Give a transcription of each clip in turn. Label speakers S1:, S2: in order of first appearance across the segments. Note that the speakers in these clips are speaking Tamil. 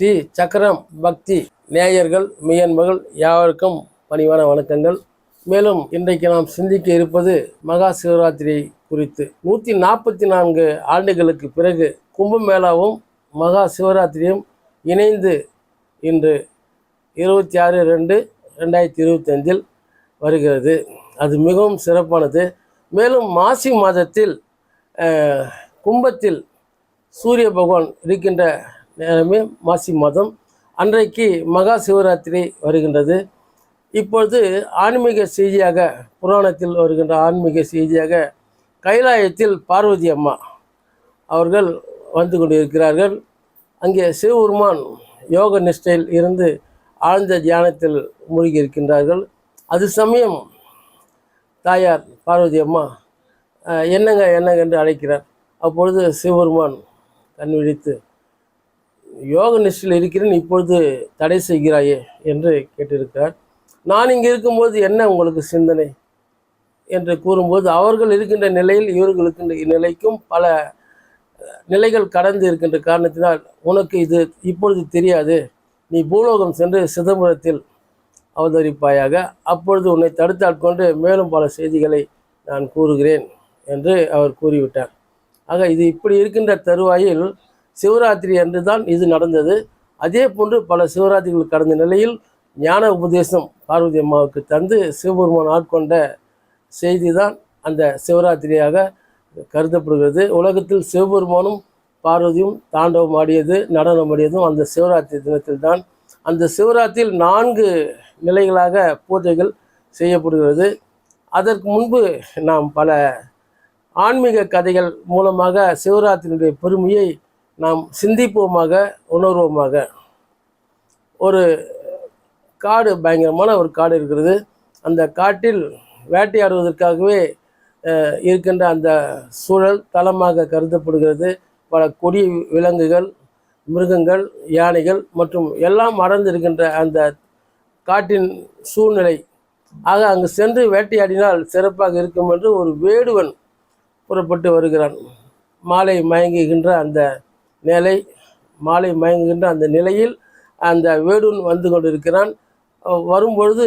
S1: ஸ்ரீ சக்கரம் பக்தி நேயர்கள் மியன்மகள் யாவருக்கும் பணிவான வணக்கங்கள். மேலும் இன்றைக்கு நாம் சிந்திக்க இருப்பது மகா சிவராத்திரி குறித்து. நூற்றி நாற்பத்தி நான்கு ஆண்டுகளுக்கு பிறகு கும்பமேளாவும் மகா சிவராத்திரியும் இணைந்து இன்று இருபத்தி ஆறு ரெண்டு ரெண்டாயிரத்தி இருபத்தஞ்சில் வருகிறது. அது மிகவும் சிறப்பானது. மேலும் மாசி மாதத்தில் கும்பத்தில் சூரிய பகவான் இருக்கின்ற நேரமே மாசி மாதம். அன்றைக்கு மகா சிவராத்திரி வருகின்றது. இப்பொழுது ஆன்மீக செய்தியாக புராணத்தில் வருகின்ற ஆன்மீக செய்தியாக கைலாயத்தில் பார்வதி அம்மா அவர்கள் வந்து கொண்டிருக்கிறார்கள். அங்கே சிவபெருமான் யோக நிஷ்டையில் இருந்து ஆழ்ந்த தியானத்தில் மூழ்கி இருக்கின்றார்கள் அது சமயம் தாயார் பார்வதி அம்மா என்னங்க என்னங்க? என்று அழைக்கிறார். அப்பொழுது சிவபெருமான் கண் விழித்து யோக நிஷ்டையில் இருக்கிறேன் இப்பொழுது தடை செய்கிறாயே என்று கேட்டிருக்கிறார். நான் இங்கே இருக்கும்போது என்ன உங்களுக்கு சிந்தனை என்று கூறும்போது அவர்கள் இருக்கின்ற நிலையில் இவர்கள் இருக்கின்ற நிலைக்கும் பல நிலைகள் கடந்து இருக்கின்ற காரணத்தினால் உனக்கு இது இப்பொழுது தெரியாது. நீ பூலோகம் சென்று சிதம்பரத்தில் அவதரிப்பாயாக அப்பொழுது உன்னை தடுத்தாட்கொண்டு மேலும் பல செய்திகளை நான் கூறுகிறேன் என்று அவர் கூறிவிட்டார். ஆக இது இப்படி இருக்கின்ற தருவாயில் சிவராத்திரி அன்று தான் இது நடந்தது. அதே போன்று பல சிவராத்திரிகள் கடந்த நிலையில் ஞான உபதேசம் பார்வதி அம்மாவுக்கு தந்து சிவபெருமான் ஆட்கொண்ட செய்தி தான் அந்த சிவராத்திரியாக கருதப்படுகிறது. உலகத்தில் சிவபெருமானும் பார்வதியும் தாண்டவம் ஆடியது நடனம் ஆடியதும் அந்த சிவராத்திரி தினத்தில் தான் அந்த சிவராத்திரியில் நான்கு நிலைகளாக பூஜைகள் செய்யப்படுகிறது. அதற்கு முன்பு நாம் பல ஆன்மீக கதைகள் மூலமாக சிவராத்திரியுடைய பெருமையை நாம் சிந்திப்போமாக உணர்வோமாக. ஒரு காடு பயங்கரமான ஒரு காடு இருக்கிறது. அந்த காட்டில் வேட்டையாடுவதற்காகவே இருக்கின்ற அந்த சூழல் தளமாக கருதப்படுகிறது. பல கொடிய விலங்குகள் மிருகங்கள் யானைகள் மற்றும் எல்லாம் அடர்ந்திருக்கின்ற அந்த காட்டின் சூழ்நிலை. ஆக அங்கு சென்று வேட்டையாடினால் சிறப்பாக இருக்கும் என்று ஒரு வேடுவன் புறப்பட்டு வருகிறான். மாலை மயங்குகின்ற அந்த நிலை மாலை மயங்குகின்ற அந்த நிலையில் அந்த வேடுன் வந்து கொண்டிருக்கிறான். வரும்பொழுது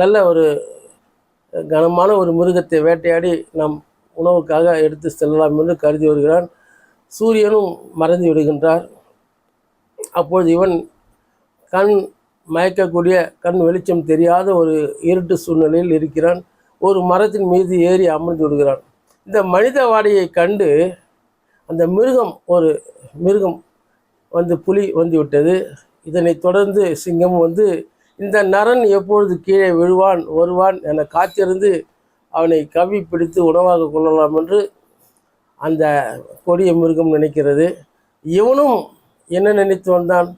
S1: நல்ல ஒரு கனமான ஒரு மிருகத்தை வேட்டையாடி நாம் உணவுக்காக எடுத்து செல்லலாம் என்று கருதி வருகிறான். சூரியனும் மறைந்து விடுகின்றார். அப்பொழுது இவன் கண் மயக்கக்கூடிய கண் வெளிச்சம் தெரியாத ஒரு இருட்டு சூழ்நிலையில் இருக்கிறான். ஒரு மரத்தின் மீது ஏறி அமர்ந்து விடுகிறான். இந்த மனித வாடையை கண்டு அந்த மிருகம் ஒரு மிருகம் வந்து புலி வந்து விட்டது. இதனை தொடர்ந்து சிங்கம் வந்து இந்த நரன் எப்பொழுது கீழே விழுவான் வருவான் என காத்திருந்து அவனை கவி பிடித்து உணவாக கொள்ளலாம் என்று அந்த கொடிய மிருகம் நினைக்கிறது. இவனும் என்ன நினைத்து வந்தான்?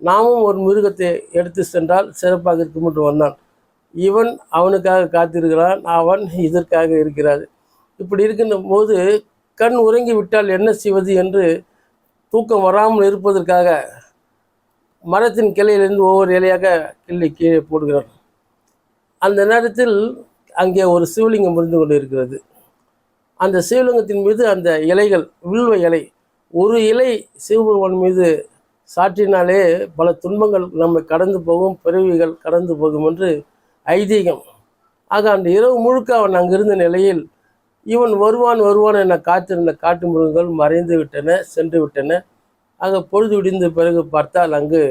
S1: நாமும் ஒரு மிருகத்தை எடுத்து சென்றால் சிறப்பாக இருக்கும் என்று வந்தான். இவன் அவனுக்காக காத்திருக்கிறான் அவன் இதற்காக இருக்கிறார் இப்படி இருக்கின்ற போது கண் உறங்கி விட்டால் என்ன செய்வது என்று தூக்கம் வராமல் இருப்பதற்காக மரத்தின் கிளையிலிருந்து ஒவ்வொரு இலையாக கிள்ளி கீழே போடுகிறார். அந்த நேரத்தில் அங்கே ஒரு சிவலிங்கம் இருந்து கொண்டு இருக்கிறது அந்த சிவலிங்கத்தின் மீது அந்த இலைகள் வில்வ இலை ஒரு இலை சிவபெருமான் மீது சாற்றினாலே பல துன்பங்கள் நம்மை கடந்து போகும் பிறவிகள் கடந்து போகும் என்று ஐதீகம். ஆக அந்த இரவு முழுக்க அவன் அங்கிருந்த நிலையில் இவன் வருவான் வருவான் என காத்திருந்த காட்டு மிருகங்கள் மறைந்து விட்டன சென்று விட்டன. ஆக பொழுது விடிந்த பிறகு பார்த்தால் அங்கு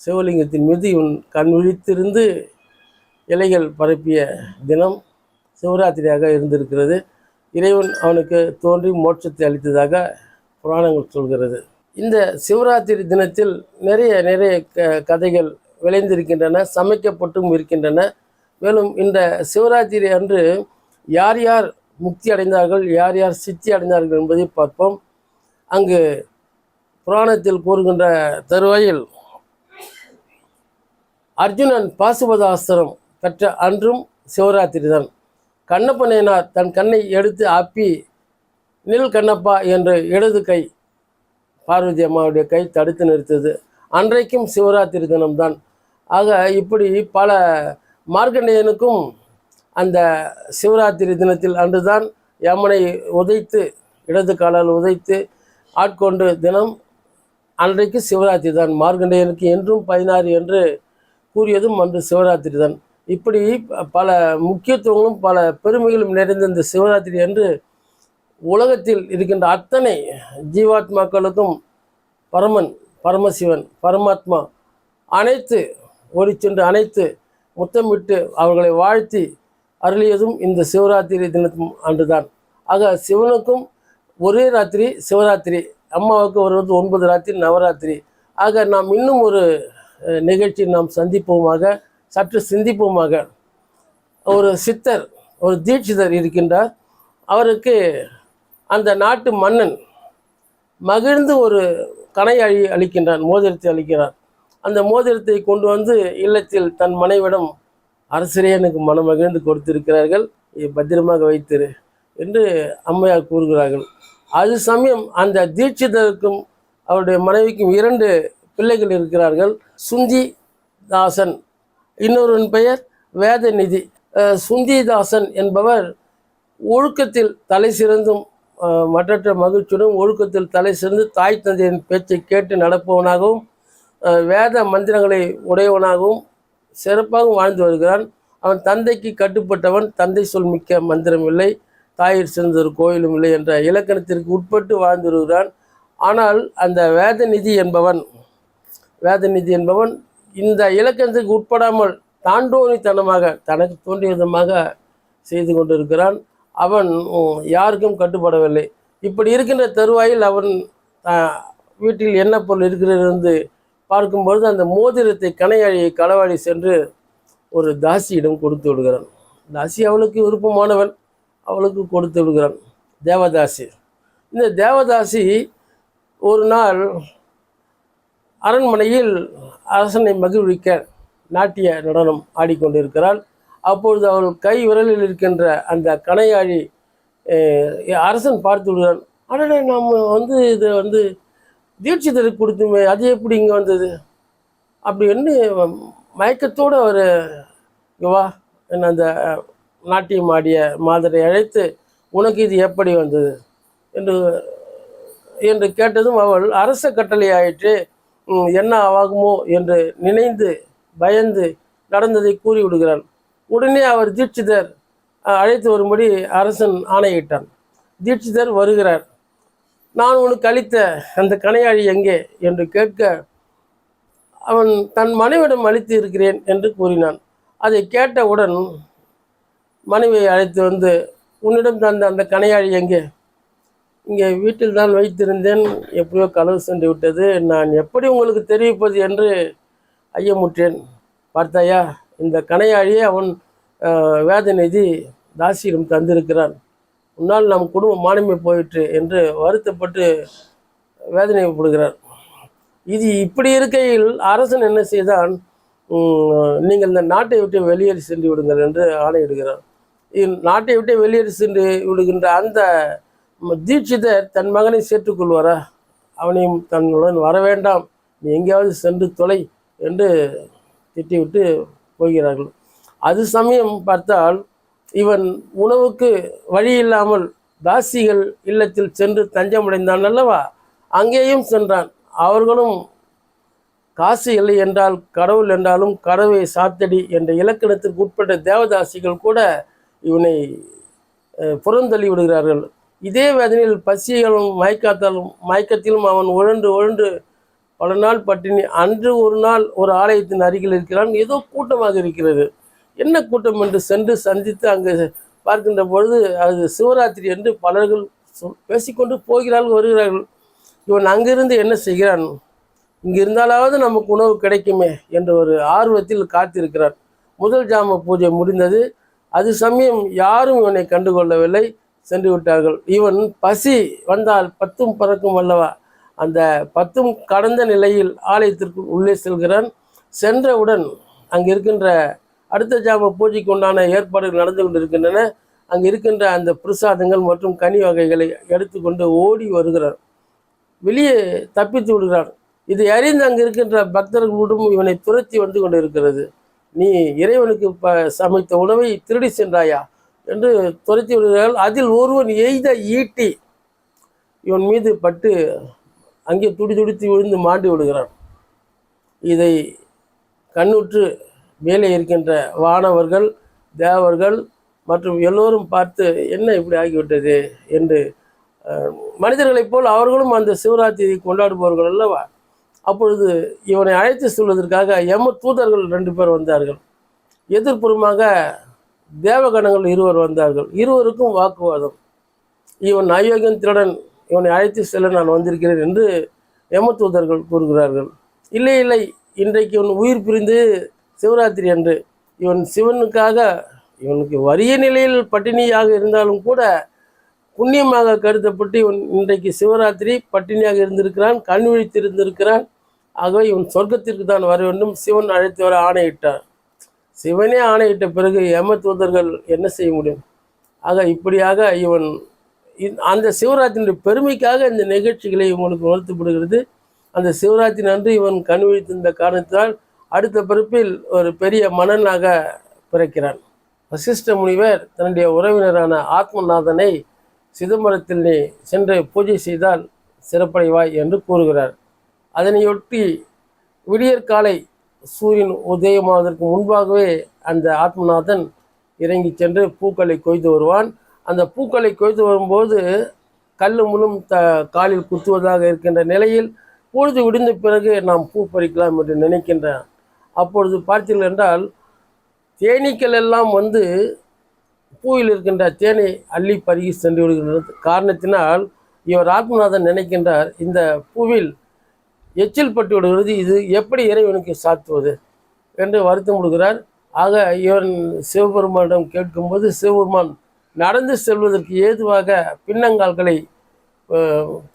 S1: சிவலிங்கத்தின் மீது இவன் கண் விழித்திருந்து இலைகள் பரப்பிய தினம் சிவராத்திரியாக இருந்திருக்கிறது. இறைவன் அவனுக்கு தோன்றி மோட்சத்தை அளித்ததாக புராணங்கள் சொல்கிறது. இந்த சிவராத்திரி தினத்தில் நிறைய நிறைய க கதைகள் விளைந்திருக்கின்றன சமைக்கப்பட்டும் இருக்கின்றன. மேலும் இந்த சிவராத்திரி அன்று யார் யார் முக்தி அடைந்தார்கள் யார் யார் சித்தி அடைந்தார்கள் என்பதை பார்ப்போம். அங்கு புராணத்தில் கூறுகின்ற தருவாயில் அர்ஜுனன் பாசுபதாஸ்திரம் பெற்ற அன்றும் சிவராத்திரி தான் கண்ணப்பனையனார் தன் கண்ணை எடுத்து அப்பி நில் கண்ணப்பா என்று இடது கை பார்வதி அம்மாவுடைய கை தடுத்து நிறுத்தது அன்றைக்கும் சிவராத்திரி தினம்தான். ஆக இப்படி பல மார்க்கண்டேயனுக்கும் அந்த சிவராத்திரி தினத்தில் அன்றுதான் யமனை உதைத்து இடது காலால் உதைத்து ஆட்கொண்டு தினம் அன்றைக்கு சிவராத்திரி தான். மார்கண்டேயனுக்கு என்றும் பதினாறு என்று கூறியதும் அன்று சிவராத்திரி தான். இப்படி பல முக்கியத்துவங்களும் பல பெருமைகளும் நிறைந்த இந்த சிவராத்திரி என்று உலகத்தில் இருக்கின்ற அத்தனை ஜீவாத்மாக்களுக்கும் பரமன் பரமசிவன் பரமாத்மா அனைத்து ஓடி சென்று அனைத்து முத்தமிட்டு அவர்களை வாழ்த்தி அருளியதும் இந்த சிவராத்திரி தினத்தும் அன்றுதான் ஆக சிவனுக்கும் ஒரே ராத்திரி சிவராத்திரி அம்மாவுக்கு வருவது ஒன்பது ராத்திரி நவராத்திரி. ஆக நாம் இன்னும் ஒரு நிகழ்ச்சி நாம் சந்திப்போமாக சற்று சிந்திப்போமாக. ஒரு சித்தர் ஒரு தீட்சிதர் இருக்கின்றார். அவருக்கு அந்த நாட்டு மன்னன் மகிழ்ந்து ஒரு கனை அழி அளிக்கின்றான் மோதிரத்தை அளிக்கிறார். அந்த மோதிரத்தை கொண்டு வந்து இல்லத்தில் தன் மனைவிடம் அரசரே எனக்கு மனம் மகிழ்ந்து கொடுத்திருக்கிறார்கள் பத்திரமாக வைத்திரு என்று அம்மையார் கூறுகிறார்கள். அது சமயம் அந்த தீட்சிதருக்கும் அவருடைய மனைவிக்கும் இரண்டு பிள்ளைகள் இருக்கிறார்கள். சுந்தி தாசன் இன்னொருவன் பெயர் வேதநிதி. சுந்திதாசன் என்பவர் ஒழுக்கத்தில் தலை சிறந்தும் மற்ற மற்றற்ற மகிழ்ச்சியுடன் ஒழுக்கத்தில் தலை சிறந்து தாய் தந்தையின் பேச்சை கேட்டு நடப்பவனாகவும் வேத மந்திரங்களை உடையவனாகவும் சிறப்பாகவும் வாழ்ந்து வருகிறான். அவன் தந்தைக்கு கட்டுப்பட்டவன் தந்தை சொல் மிக்க மந்திரம் இல்லை தாயிற் சிறந்த ஒரு கோயிலும் இல்லை என்ற இலக்கணத்திற்கு உட்பட்டு வாழ்ந்து வருகிறான். ஆனால் அந்த வேதநிதி என்பவன் வேதநிதி என்பவன் இந்த இலக்கணத்துக்கு உட்படாமல் தாண்டோனித்தனமாக தனக்கு தோன்றிய விதமாக செய்து கொண்டிருக்கிறான். அவன் யாருக்கும் கட்டுப்படவில்லை. இப்படி இருக்கின்ற தருவாயில் அவன் வீட்டில் என்ன பொருள் இருக்கிறது? பார்க்கும்பொழுது அந்த மோதிரத்தை கனையாழியை களவாடி சென்று ஒரு தாசியிடம் கொடுத்து விடுகிறான். தாசி அவளுக்கு விருப்பமானவன். அவளுக்கு கொடுத்து விடுகிறான். தேவதாசி. இந்த தேவதாசி ஒரு நாள் அரண்மனையில் அரசனை மகிழ்விக்க நாட்டிய நடனம் ஆடிக்கொண்டிருக்கிறாள். அப்பொழுது அவள் கை விரலில் இருக்கின்ற அந்த கணையாழி அரசன் பார்த்து விடுகிறான். அடடே நாம் வந்து இதை வந்து தீட்சிதருக்கு கொடுத்துமே அது எப்படி இங்கே வந்தது? அப்படின்னு மயக்கத்தோடு அவர் வா என்ன அந்த நாட்டியம் ஆடிய மாதரை அழைத்து உனக்கு இது எப்படி வந்தது? என்று என்று கேட்டதும் அவள் அரச கட்டளை ஆயிற்று என்ன ஆகுமோ? என்று நினைந்து பயந்து நடந்ததை கூறிவிடுகிறாள். உடனே அவர் தீட்சிதர் அழைத்து வரும்படி அரசன் ஆணையிட்டான். தீட்சிதர் வருகிறார். நான் உனக்கு அளித்த அந்த கணையாழி எங்கே என்று கேட்க அவன் தன் மனைவிடம் அளித்து இருக்கிறேன் என்று கூறினான். அதை கேட்டவுடன் மனைவியை அழைத்து வந்து உன்னிடம் தந்த அந்த கணையாழி எங்கே? இங்கே வீட்டில் தான் வைத்திருந்தேன். எப்படியோ களவு சென்று விட்டது. நான் எப்படி உங்களுக்கு தெரிவிப்பது? என்று ஐயமுற்றேன். பார்த்தாயா இந்த கணையாழியை அவன் வேதநிதி தாசியிடம் தந்திருக்கிறான். உன்னால் நம் குடும்பம் மானமே போயிற்று என்று வருத்தப்பட்டு வேதனைப்படுகிறார் இது இப்படி இருக்கையில் அரசன் என்ன செய்தான்? நீங்கள் இந்த நாட்டை விட்டு வெளியேறி சென்று விடுங்கள் என்று ஆணையிடுகிறார். நாட்டை விட்டு வெளியேறி சென்று விடுகின்ற அந்த தீட்சிதர் தன் மகனை சேர்த்துக்கொள்வாரா அவனையும் தன்னுடன் வர வேண்டாம். நீ எங்கேயாவது சென்று தொலை என்று திட்டிவிட்டு போகிறார்கள். அது சமயம் பார்த்தால் இவன் உணவுக்கு வழி இல்லாமல் தாசிகள் இல்லத்தில் சென்று தஞ்சமடைந்தான் அல்லவா? அங்கேயும் சென்றான். அவர்களும் காசு இல்லை என்றால் கடவுள் என்றாலும் கடவை சாத்தடி என்ற இலக்கணத்திற்கு உட்பட்ட தேவதாசிகள் கூட இவனை புறந்தள்ளி விடுகிறார்கள். இதே வேதனையில் பசிகளும் மயக்காத்தாலும் மயக்கத்திலும் அவன் உழன்று உழன்று பல நாள் பட்டினி அன்று ஒரு நாள் ஒரு ஆலயத்தின் அருகில் இருக்கிறான். ஏதோ கூட்டமாக இருக்கிறது. என்ன கூட்டம் என்று சென்று சந்தித்து அங்கு பார்க்கின்ற பொழுது அது சிவராத்திரி என்று பலர்கள் பேசிக்கொண்டு போகிறார்கள் வருகிறார்கள். இவன் அங்கிருந்து என்ன செய்கிறான்? இங்கிருந்தாலாவது நமக்கு உணவு கிடைக்குமே என்ற ஒரு ஆர்வத்தில் காத்திருக்கிறான் முதல் ஜாம பூஜை முடிந்தது. அது சமயம் யாரும் இவனை கண்டுகொள்ளவில்லை. சென்று விட்டார்கள். இவன் பசி வந்தால் பத்தும் பறக்கும் அல்லவா? அந்த பத்தும் கடந்த நிலையில் ஆலயத்திற்குள் உள்ளே செல்கிறான். சென்றவுடன் அங்கே இருக்கின்ற அடுத்த ஜாம பூஜைக்கு உண்டான ஏற்பாடுகள் நடந்து கொண்டிருக்கின்றன. அங்கு இருக்கின்ற அந்த பிரசாதங்கள் மற்றும் கனி வகைகளை எடுத்துக்கொண்டு ஓடி வருகிறார். வெளியே தப்பித்து விடுகிறான் இதை அறிந்து அங்கு இருக்கின்ற பக்தர்களுடன் இவனை துரத்தி வந்து கொண்டிருக்கிறது. நீ இறைவனுக்கு ப சமைத்த உணவை திருடி சென்றாயா? என்று துரத்தி விடுகிறார்கள். அதில் ஒருவன் எய்த ஈட்டி. இவன் மீது பட்டு அங்கே துடி துடித்து விழுந்து மாண்டு விடுகிறான். இதை கண்ணுற்று மேலே இருக்கின்ற வானவர்கள் தேவர்கள் மற்றும் எல்லோரும் பார்த்து என்ன இப்படி ஆகிவிட்டது என்று மனிதர்களைப் போல் அவர்களும் அந்த சிவராத்திரி கொண்டாடுபவர்கள் அல்லவா? அப்பொழுது இவனை அழைத்து செல்வதற்காக எம தூதர்கள் ரெண்டு பேர் வந்தார்கள். எதிர்ப்புறமாக தேவகணங்கள் இருவர் வந்தார்கள். இருவருக்கும் வாக்குவாதம். இவன் அயோக்கியன் திருடன் இவனை அழைத்து செல்ல நான் வந்திருக்கிறேன் என்று யமதூதர்கள் கூறுகிறார்கள். இல்லை இல்லை இன்றைக்கு இவன் உயிர் பிரிந்து சிவராத்திரி அன்று இவன் சிவனுக்காக இவனுக்கு வறிய நிலையில் பட்டினியாக இருந்தாலும் கூட புண்ணியமாக கருதப்பட்டு இவன் இன்றைக்கு சிவராத்திரி பட்டினியாக இருந்திருக்கிறான் கண் விழித்து இருந்திருக்கிறான் ஆகவே இவன் சொர்க்கத்திற்கு தான் வர வேண்டும். சிவன் அழைத்து வர ஆணையிட்டார். சிவனே ஆணையிட்ட பிறகு யம தூதர்கள் என்ன செய்ய முடியும்? ஆக இப்படியாக இவன் அந்த சிவராத்திரியுடைய பெருமைக்காக இந்த நிகழ்ச்சிகளை இவங்களுக்கு உணர்த்தப்படுகிறது. அந்த சிவராத்திரி அன்று இவன் கண் விழித்திருந்த காரணத்தினால் அடுத்த பிறப்பில் ஒரு பெரிய மன்னனாக பிறக்கிறான். வசிஷ்ட முனிவர் தன்னுடைய உறவினரான ஆத்மநாதனை சிதம்பரத்தில் நீ சென்று பூஜை செய்தால் சிறப்படைவாய் என்று கூறுகிறார். அதனையொட்டி விடியற்காலை சூரியன் உதயமாவதற்கு முன்பாகவே அந்த ஆத்மநாதன் இறங்கி சென்று பூக்களை கொய்து வருவான். அந்த பூக்களை கொய்து வரும்போது கல் முழும் த காலில் குத்துவதாக இருக்கின்ற நிலையில் பொழுது விடிந்த பிறகு நாம் பூ பறிக்கலாம் என்று நினைக்கின்ற அப்பொழுது பார்த்தீர்கள் என்றால் தேனீக்கள் எல்லாம் வந்து பூவில் இருக்கின்ற தேனை அள்ளி பருகி சென்று விடுகின்றது. காரணத்தினால் இவர் ஆத்மநாதன் நினைக்கின்றார் இந்த பூவில் எச்சில் பட்டு விடுகிறது இது எப்படி இறைவனுக்கு சாத்துவது என்று வருத்தம் விடுகிறார் ஆக இவன் சிவபெருமானிடம் கேட்கும்போது சிவபெருமான் நடந்து செல்வதற்கு ஏதுவாக பின்னங்கால்களை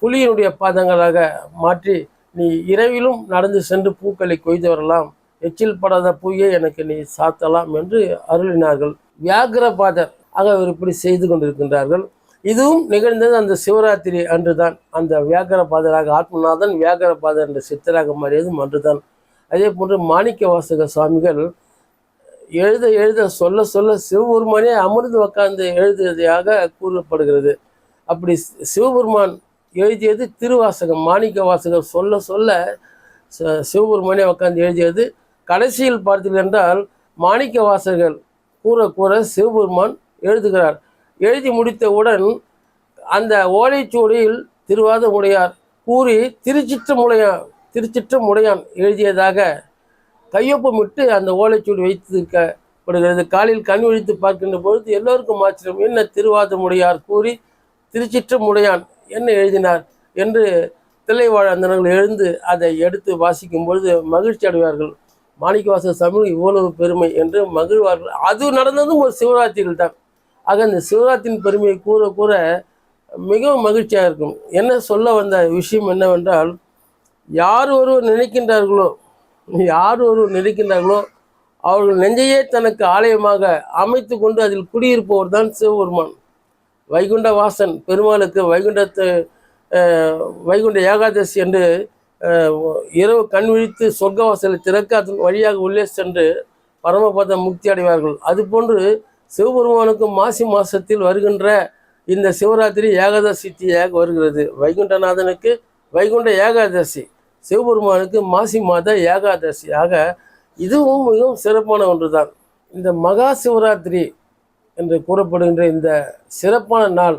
S1: புலியினுடைய பாதங்களாக மாற்றி நீ இரவிலும் நடந்து சென்று பூக்களை கொய்து வரலாம். எச்சில் படாத பூயை எனக்கு நீ சாத்தலாம் என்று அருளினார்கள். வியாகரபாதர் ஆக அவர் இப்படி செய்து கொண்டிருக்கின்றார்கள். இதுவும் நிகழ்ந்தது அந்த சிவராத்திரி அன்றுதான். அந்த வியாகரபாதராக ஆத்மநாதன் வியாகரபாதர் என்ற சித்தராக மாறியதும் அன்றுதான். அதே போன்று மாணிக்க வாசக சுவாமிகள் எழுத எழுத சொல்ல சொல்ல சிவபெருமானே அமர்ந்து உட்கார்ந்து எழுதியதாக கூறப்படுகிறது. அப்படி சிவபெருமான் எழுதியது திருவாசகம் மாணிக்க வாசகர் சொல்ல சொல்ல ச- சிவபெருமானே உட்காந்து எழுதியது கடைசியில் பார்த்தீர்கள் என்றால் மாணிக்க வாசகர் கூற கூற சிவபெருமான் எழுதுகிறார். எழுதி முடித்தவுடன் அந்த ஓலைச்சுவடியில் திருவாத முடையார் கூறி திருச்சிற்றமுடையான் திருச்சிற்றமுடையான் எழுதியதாக கையொப்பமிட்டு அந்த ஓலைச்சுவடி வைத்திருக்கப்படுகிறது. காலில் கண் விழித்து பார்க்கின்ற பொழுது எல்லோருக்கும் ஆச்சரியம் என்ன திருவாதமுடையார் கூறி திருச்சிற்றமுடையான் என்ன எழுதினார்? என்று தில்லைவாழந்தனர்கள் எழுந்து அதை எடுத்து வாசிக்கும் பொழுது மகிழ்ச்சி அடைவார்கள். மாணிக்கவாச தமிழ் இவ்வளவு பெருமை என்று மகிழ்வார்கள். அது நடந்ததும் ஒரு சிவராத்திரியில் தான். ஆக அந்த சிவராத்திரியின் பெருமையை கூற கூற மிகவும் மகிழ்ச்சியாக இருக்கும். என்ன சொல்ல வந்த விஷயம் என்னவென்றால் யார் ஒருவர் நினைக்கின்றார்களோ யார் ஒருவர் நினைக்கின்றார்களோ அவர்கள் நெஞ்சையே தனக்கு ஆலயமாக அமைத்து கொண்டு அதில் குடியிருப்பவர் தான் சிவபெருமான். வைகுண்ட வாசன் பெருமாளுக்கு வைகுண்டத்து வைகுண்ட ஏகாதசி என்று இரவு கண் விழித்து சொர்க்கவாசலை திறக்க அதன் வழியாக உள்ளே சென்று பரமபதம் முக்தி அடைவார்கள். அதுபோன்று சிவபெருமானுக்கு மாசி மாசத்தில் வருகின்ற இந்த சிவராத்திரி ஏகாதசி தீயாக வருகிறது. வைகுண்டநாதனுக்கு வைகுண்ட ஏகாதசி சிவபெருமானுக்கு மாசி மாத ஏகாதசி. ஆக இதுவும் மிகவும் சிறப்பான ஒன்றுதான். இந்த மகா சிவராத்திரி என்று கூறப்படுகின்ற இந்த சிறப்பான நாள்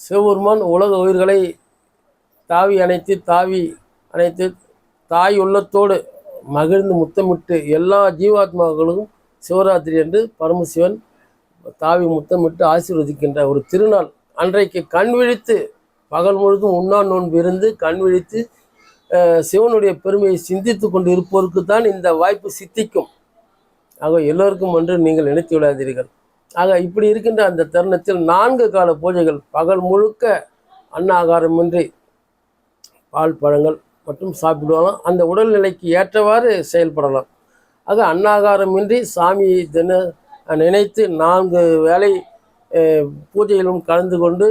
S1: சிவபெருமான் உலக உயிர்களை தாவி அணைத்து தாவி அனைத்து தாய் உள்ளத்தோடு மகிழ்ந்து முத்தமிட்டு எல்லா ஜீவாத்மாக்களுக்கும் சிவராத்திரி என்று பரமசிவன் தாவி முத்தமிட்டு ஆசீர்வதிக்கின்ற ஒரு திருநாள். அன்றைக்கு கண் விழித்து பகல் முழுதும் உண்ணா நோன்பு இருந்து கண் விழித்து சிவனுடைய பெருமையை சிந்தித்து கொண்டு இருப்போருக்கு தான் இந்த வாய்ப்பு சித்திக்கும். ஆக எல்லோருக்கும் என்று நீங்கள் நினைத்து விடாதீர்கள். ஆக இப்படி இருக்கின்ற அந்த தருணத்தில் நான்கு கால பூஜைகள் பகல் முழுக்க அன்னாகாரமின்றி பால் பழங்கள் மட்டும் சாப்பிடுவாங்க அந்த உடல்நிலைக்கு ஏற்றவாறு செயல்படலாம். ஆக அன்னாகாரமின்றி சாமியை தின நினைத்து நான்கு வேளை பூஜையிலும் கலந்து கொண்டு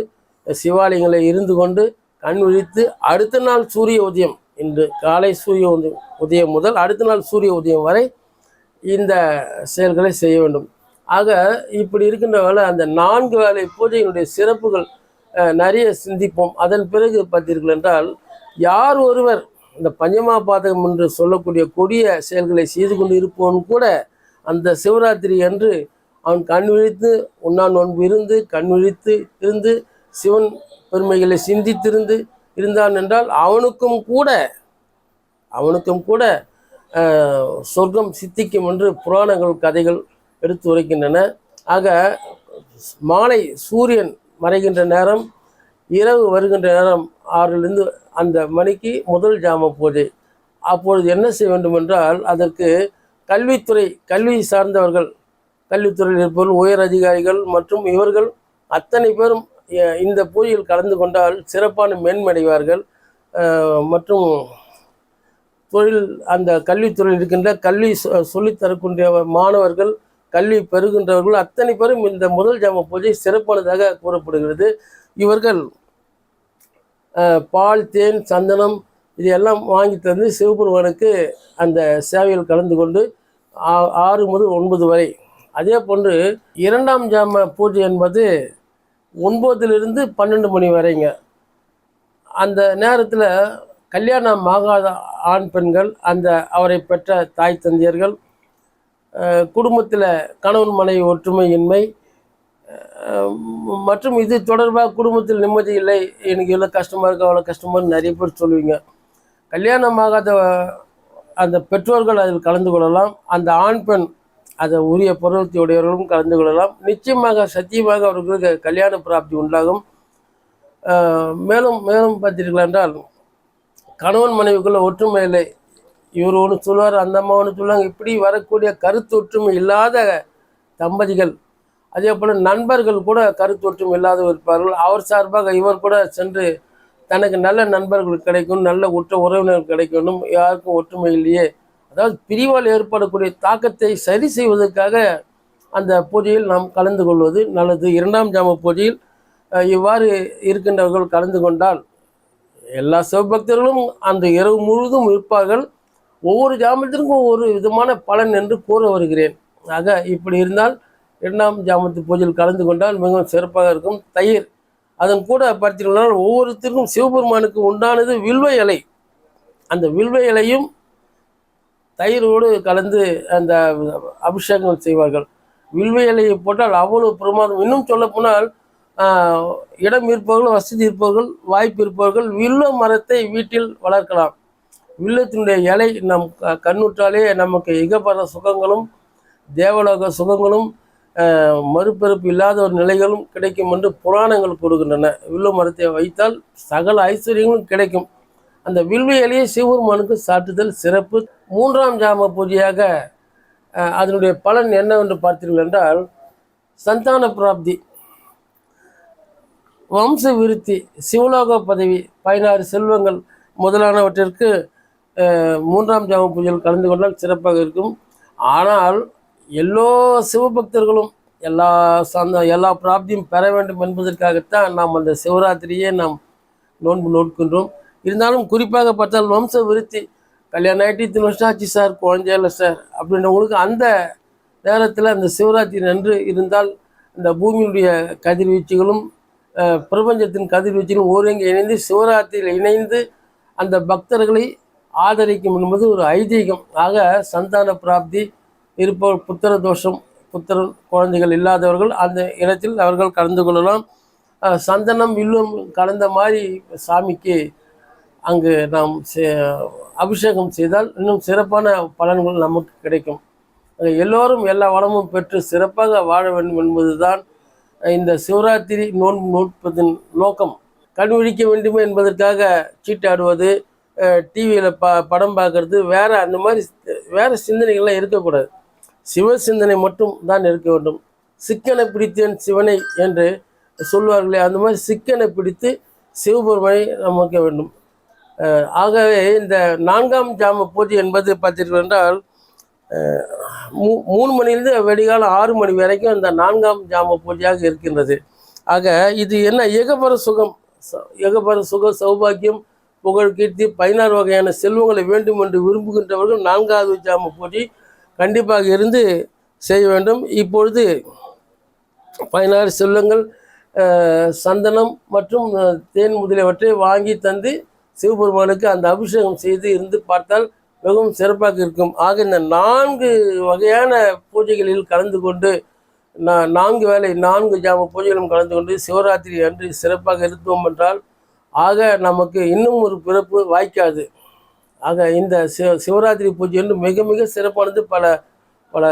S1: சிவாலயங்களில் இருந்து கொண்டு கண் விழித்து அடுத்த நாள் சூரிய உதயம் இன்று காலை சூரிய உதயம் உதயம் முதல் அடுத்த நாள் சூரிய உதயம் வரை இந்த செயல்களை செய்ய வேண்டும். ஆக இப்படி இருக்கின்ற வேலை அந்த நான்கு வேலை பூஜையினுடைய சிறப்புகள் நிறைய சிந்திப்போம். அதன் பிறகு பார்த்தீர்கள் என்றால் யார் ஒருவர் இந்த பஞ்சமா பாதகம் என்று சொல்லக்கூடிய கொடிய செயல்களை செய்து கொண்டு இருப்பவன் கூட அந்த சிவராத்திரி அன்று அவன் கண் விழித்து உண்ணா நோன்பு இருந்து கண் விழித்து இருந்து சிவன் பெருமைகளை சிந்தித்திருந்து இருந்தான் என்றால் அவனுக்கும் கூட அவனுக்கும் கூட சொர்க்கம் சித்திக்கும் என்று புராணங்கள் கதைகள் எடுத்து உரைக்கின்றன. ஆக மாலை சூரியன் மறைகின்ற நேரம் இரவு வருகின்ற நேரம் ஆறிலிருந்து அந்த மணிக்கு முதல் ஜாம பூஜை. அப்பொழுது என்ன செய்ய வேண்டும் என்றால் அதற்கு கல்வித்துறை கல்வி சார்ந்தவர்கள் கல்வித்துறையில் இருப்பவர்கள் உயர் அதிகாரிகள் மற்றும் இவர்கள் அத்தனை பேரும் இந்த பூஜையில் கலந்து கொண்டால் சிறப்பான மேன்மடைவார்கள் மற்றும் தொழில் அந்த கல்வித்துறையில் இருக்கின்ற கல்வி சொல்லித்தரக்கூடிய சொல்லித் தரக்கூடிய மாணவர்கள் கல்வி பெறுகின்றவர்கள் அத்தனை பேரும் இந்த முதல் ஜாம பூஜை சிறப்பானதாக கூறப்படுகிறது. இவர்கள் பால் தேன் சந்தனம் இது எல்லாம் வாங்கி தந்து சிவபெருமானுக்கு அந்த சேவையில் கலந்து கொண்டு ஆ- ஆறு முதல் ஒன்பது வரை. அதே போன்று இரண்டாம் ஜாம பூஜை என்பது ஒன்பதிலிருந்து பன்னெண்டு மணி வரைங்க. அந்த நேரத்தில் கல்யாணம் ஆகாத ஆண் பெண்கள் அந்த அவரை பெற்ற தாய் தந்தையர்கள் குடும்பத்தில் கணவன் மனைவி ஒற்றுமையின்மை மற்றும் இது தொடர்பாக குடும்பத்தில் நிம்மதி இல்லை. எனக்கு இவ்வளோ கஷ்டமாக இருக்கு அவ்வளோ கஷ்டமாக நிறைய பேர் சொல்லுவீங்க. கல்யாணமாகாத அந்த பெற்றோர்கள் அதில் கலந்து கொள்ளலாம். அந்த ஆண் பெண் அதை உரிய பருவத்தையுடையவர்களும் கலந்து கொள்ளலாம். நிச்சயமாக சத்தியமாக அவர்களுக்கு கல்யாண பிராப்தி உண்டாகும். மேலும் மேலும் பார்த்தீர்கள் என்றால் கணவன் மனைவிக்குள்ள ஒற்றுமை இல்லை. இவர் ஒன்று சொல்லுவார் அந்த அம்மா ஒன்று சொல்லுவாங்க. இப்படி வரக்கூடிய கருத்து ஒற்றுமை இல்லாத தம்பதிகள் அதே போல் நண்பர்கள் கூட கருத்தொற்றும் ஒற்றுமை இல்லாத இருப்பார்கள் அவர் சார்பாக இவர் கூட சென்று தனக்கு நல்ல நண்பர்கள் கிடைக்கும் நல்ல உற்ற உறவினர்கள் கிடைக்கணும் யாருக்கும் ஒற்றுமை இல்லையே. அதாவது பிரிவால் ஏற்படக்கூடிய தாக்கத்தை சரி செய்வதற்காக அந்த பூஜையில் நாம் கலந்து கொள்வது நல்லது. இரண்டாம் ஜாம பூஜையில் இவ்வாறு இருக்கின்றவர்கள் கலந்து கொண்டால் எல்லா சிவபக்தர்களும் அந்த இரவு முழுவதும் இருப்பார்கள். ஒவ்வொரு ஜாமத்திற்கும் ஒவ்வொரு விதமான பலன் என்று கூற வருகிறேன். ஆக இப்படி இருந்தால் இரண்டாம் ஜாமத்து பூஜையில் கலந்து கொண்டால் மிகவும் சிறப்பாக இருக்கும். தயிர் அதன் கூட பார்த்தீங்கன்னா ஒவ்வொருத்தருக்கும் சிவபெருமானுக்கு உண்டானது வில்வ இலை. அந்த வில்வ இலையும் தயிரோடு கலந்து அந்த அபிஷேகங்கள் செய்வார்கள். வில்வ இலையை போட்டால் அவ்வளவு பிரமாதம். இன்னும் சொல்லப்போனால் இடம் இருப்பவர்கள் வசதி இருப்பவர்கள் வாய்ப்பு இருப்பவர்கள் வில்வ மரத்தை வீட்டில் வளர்க்கலாம். வில்லத்தினுடைய இலை நம் க- கண்ணுற்றாலே நமக்கு இகப்பர சுகங்களும் தேவலோக சுகங்களும் மறுபிறப்பு இல்லாத ஒரு நிலைகளும் கிடைக்கும் என்று புராணங்கள் கூறுகின்றன. வில்லு மரத்தை வைத்தால் சகல ஐஸ்வர்யங்களும் கிடைக்கும். அந்த வில்வ இலையை சிவபெருமானுக்கு சாட்டுதல் சிறப்பு. மூன்றாம் ஜாம பூஜையாக அதனுடைய பலன் என்னவென்று பார்த்தீர்கள் என்றால் சந்தான பிராப்தி வம்ச விருத்தி சிவலோக பதவி பதினாறு செல்வங்கள் முதலானவற்றிற்கு மூன்றாம் ஜாம பூஜையில் கலந்து கொண்டால் சிறப்பாக இருக்கும். ஆனால் எல்லோ சிவபக்தர்களும் எல்லா சந்த எல்லா பிராப்தியும் பெற வேண்டும் என்பதற்காகத்தான் நாம் அந்த சிவராத்திரியே நாம் நோன்பு நோட்கின்றோம். இருந்தாலும் குறிப்பாக பார்த்தால் வம்ச விருத்தி கல்யாணம் ஆகிட்டு இத்தனை வருஷம் ஆச்சு சார் குழந்தை இல்லை சார் அப்படின்றவங்களுக்கு அந்த நேரத்தில் அந்த சிவராத்திரி நன்று இருந்தால் இந்த பூமியுடைய கதிர்வீச்சுகளும் பிரபஞ்சத்தின் கதிர்வீச்சுகளும் ஒருங்கே இணைந்து சிவராத்திரியில் இணைந்து அந்த பக்தர்களை ஆதரிக்கும் என்பது ஒரு ஐதீகம். ஆக சந்தான பிராப்தி இருப்போ புத்திர தோஷம் புத்திரன் குழந்தைகள் இல்லாதவர்கள் அந்த இடத்தில் அவர்கள் கலந்து கொள்ளலாம். சந்தனம் வில்லும் கலந்த மாதிரி சாமிக்கு அங்கு நாம் செ- அபிஷேகம் செய்தால் இன்னும் சிறப்பான பலன்கள் நமக்கு கிடைக்கும். எல்லோரும் எல்லா வளமும் பெற்று சிறப்பாக வாழ வேண்டும் என்பதுதான் இந்த சிவராத்திரி நோன்பு நோட்பதின் நோக்கம். கண் விழிக்க வேண்டுமே என்பதற்காக சீட்டாடுவது டிவியில் ப படம் பார்க்கறது வேறு அந்த மாதிரி வேறு சிந்தனைகள்லாம் இருக்கக்கூடாது. சிவ சிந்தனை மட்டும் தான் இருக்க வேண்டும். சிக்கனை பிடித்தேன் சிவனை என்று சொல்வார்களே அந்த மாதிரி சிக்கனை பிடித்து சிவபெருமனை நமக்க வேண்டும். ஆகவே இந்த நான்காம் ஜாம பூஜை என்பது பார்த்தீர்கள் என்றால் மூ மூணு மணிலிருந்து வெடிகாலம் ஆறு மணி வரைக்கும் இந்த நான்காம் ஜாம பூஜையாக இருக்கின்றது. ஆக இது என்ன ஏகபர சுகம் ச- ஏகபர சுக சௌபாக்கியம் புகழ் கீர்த்தி பதினாறு வகையான செல்வங்களை வேண்டும் என்று விரும்புகின்றவர்கள் நான்காவது ஜாம பூஜை கண்டிப்பாக இருந்து செய்ய வேண்டும். இப்பொழுது பதினாறு செல்வங்கள் சந்தனம் மற்றும் தேன் முதலியவற்றை வாங்கி தந்து சிவபெருமானுக்கு அந்த அபிஷேகம் செய்து இருந்து பார்த்தால் மிகவும் சிறப்பாக இருக்கும். ஆக இந்த நான்கு வகையான பூஜைகளில் கலந்து கொண்டு நான் நான்கு வேளை நான்கு ஜாம பூஜைகளும் கலந்து கொண்டு சிவராத்திரி அன்று சிறப்பாக இருந்தோம் என்றால் ஆக நமக்கு இன்னும் ஒரு பிறப்பு வாய்க்காது. ஆக இந்த சிவ சிவராத்திரி பூஜை என்று மிக மிக சிறப்பானது. பல பல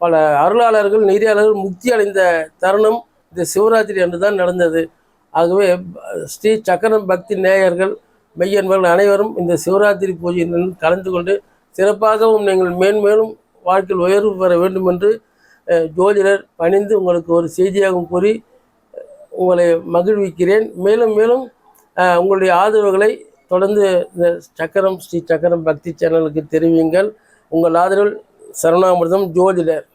S1: பல அருளாளர்கள் நெறியாளர்கள் முக்தி அடைந்த தருணம் இந்த சிவராத்திரி அன்று தான் நடந்தது. ஆகவே ஸ்ரீ சக்கரம் பக்தி நேயர்கள் மெய்யன்பர்கள் அனைவரும் இந்த சிவராத்திரி பூஜையில் கலந்து கொண்டு சிறப்பாகவும் நீங்கள் மேன்மேலும் வாழ்க்கையில் உயர்வு பெற வேண்டும் என்று ஜோதிடர் பணிந்து உங்களுக்கு ஒரு செய்தியாகவும் கூறி உங்களை மகிழ்விக்கிறேன். மேலும் மேலும் உங்களுடைய ஆதரவுகளை தொடர்ந்து இந்த சக்கரம் ஸ்ரீ சக்கரம் பக்தி சேனலுக்கு தெரிவிங்கள் உங்கள் ஆதரவில் சரணாமிர்தம் ஜோதிடர்.